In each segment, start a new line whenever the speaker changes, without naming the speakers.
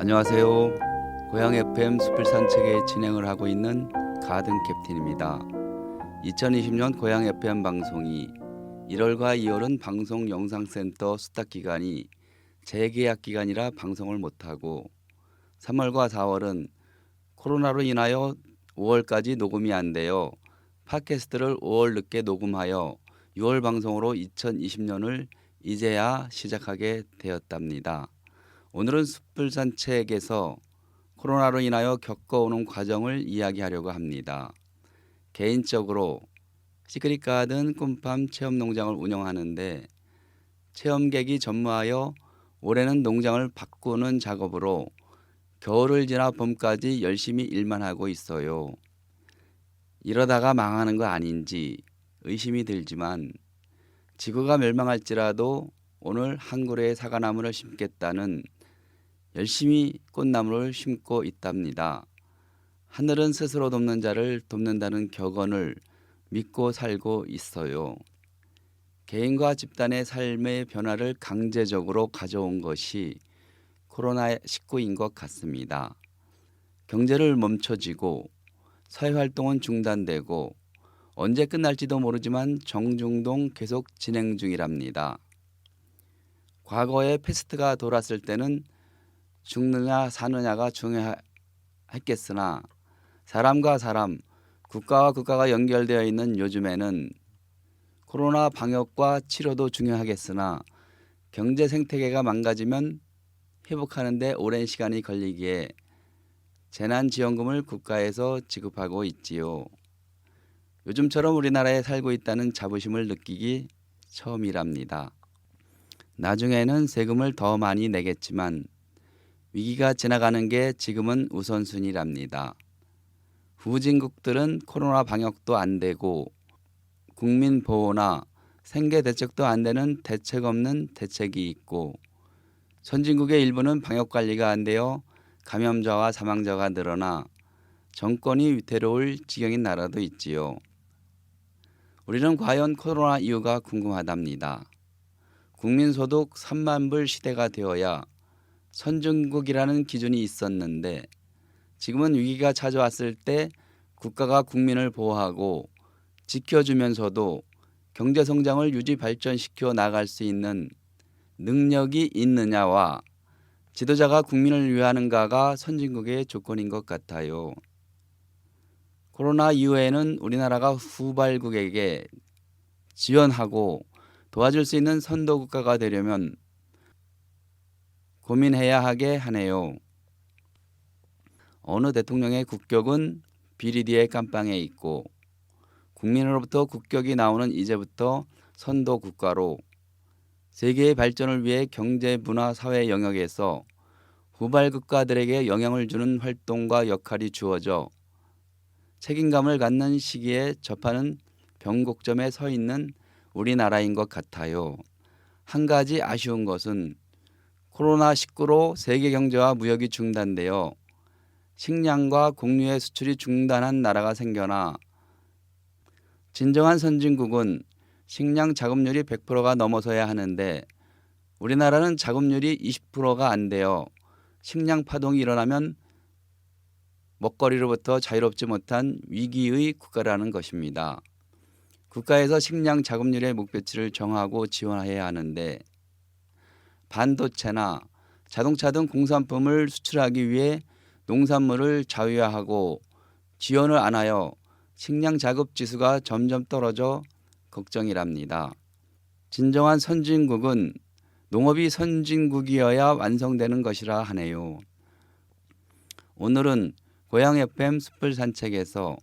안녕하세요. 고향 FM 숲을 산책에 진행을 하고 있는 가든 캡틴입니다. 2020년 고향 FM 방송이 1월과 2월은 방송 영상센터 수탁 기간이 재계약 기간이라 방송을 못하고 3월과 4월은 코로나로 인하여 5월까지 녹음이 안 되어 팟캐스트를 5월 늦게 녹음하여 6월 방송으로 2020년을 이제야 시작하게 되었답니다. 오늘은 숲을 산책에서 코로나로 인하여 겪어오는 과정을 이야기하려고 합니다. 개인적으로 시크릿 가든 꿈팜 체험 농장을 운영하는데 체험객이 전무하여 올해는 농장을 바꾸는 작업으로 겨울을 지나 봄까지 열심히 일만 하고 있어요. 이러다가 망하는 거 아닌지 의심이 들지만 지구가 멸망할지라도 오늘 한 그루의 사과나무를 심겠다는 열심히 꽃나무를 심고 있답니다. 하늘은 스스로 돕는 자를 돕는다는 격언을 믿고 살고 있어요. 개인과 집단의 삶의 변화를 강제적으로 가져온 것이 코로나19인 것 같습니다. 경제를 멈춰지고 사회 활동은 중단되고 언제 끝날지도 모르지만 정중동 계속 진행 중이랍니다. 과거에 패스트가 돌았을 때는 죽느냐 사느냐가 중요했겠으나 사람과 사람, 국가와 국가가 연결되어 있는 요즘에는 코로나 방역과 치료도 중요하겠으나 경제 생태계가 망가지면 회복하는데 오랜 시간이 걸리기에 재난지원금을 국가에서 지급하고 있지요. 요즘처럼 우리나라에 살고 있다는 자부심을 느끼기 처음이랍니다. 나중에는 세금을 더 많이 내겠지만 위기가 지나가는 게 지금은 우선순위랍니다. 후진국들은 코로나 방역도 안 되고 국민 보호나 생계 대책도 안 되는 대책 없는 대책이 있고 선진국의 일부는 방역 관리가 안 되어 감염자와 사망자가 늘어나 정권이 위태로울 지경인 나라도 있지요. 우리는 과연 코로나 이유가 궁금하답니다. 국민소득 3만 불 시대가 되어야 선진국이라는 기준이 있었는데 지금은 위기가 찾아왔을 때 국가가 국민을 보호하고 지켜주면서도 경제 성장을 유지 발전시켜 나갈 수 있는 능력이 있느냐와 지도자가 국민을 위하는가가 선진국의 조건인 것 같아요. 코로나 이후에는 우리나라가 후발국에게 지원하고 도와줄 수 있는 선도 국가가 되려면 고민해야 하게 하네요. 어느 대통령의 국격은 비리디의 깜빵에 있고 국민으로부터 국격이 나오는 이제부터 선도 국가로 세계의 발전을 위해 경제, 문화, 사회 영역에서 후발 국가들에게 영향을 주는 활동과 역할이 주어져 책임감을 갖는 시기에 접하는 변곡점에 서 있는 우리나라인 것 같아요. 한 가지 아쉬운 것은 코로나19로 세계 경제와 무역이 중단되어 식량과 곡류의 수출이 중단한 나라가 생겨나 진정한 선진국은 식량 자급률이 100%가 넘어서야 하는데 우리나라는 자급률이 20%가 안 되어 식량 파동이 일어나면 먹거리로부터 자유롭지 못한 위기의 국가라는 것입니다. 국가에서 식량 자급률의 목표치를 정하고 지원해야 하는데 반도체나 자동차 등 공산품을 수출하기 위해 농산물을 자유화하고 지원을 안 하여 식량 자급 지수가 점점 떨어져 걱정이랍니다. 진정한 선진국은 농업이 선진국이어야 완성되는 것이라 하네요. 오늘은 고향 FM 숲을 산책에서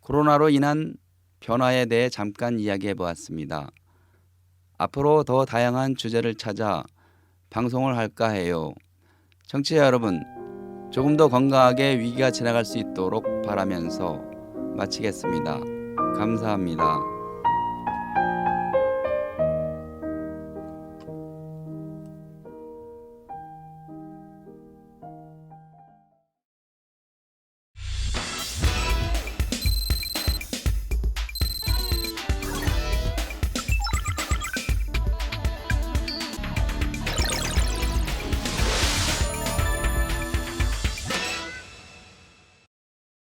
코로나로 인한 변화에 대해 잠깐 이야기해 보았습니다. 앞으로 더 다양한 주제를 찾아 방송을 할까 해요. 청취자 여러분, 조금 더 건강하게 위기가 지나갈 수 있도록 바라면서 마치겠습니다. 감사합니다.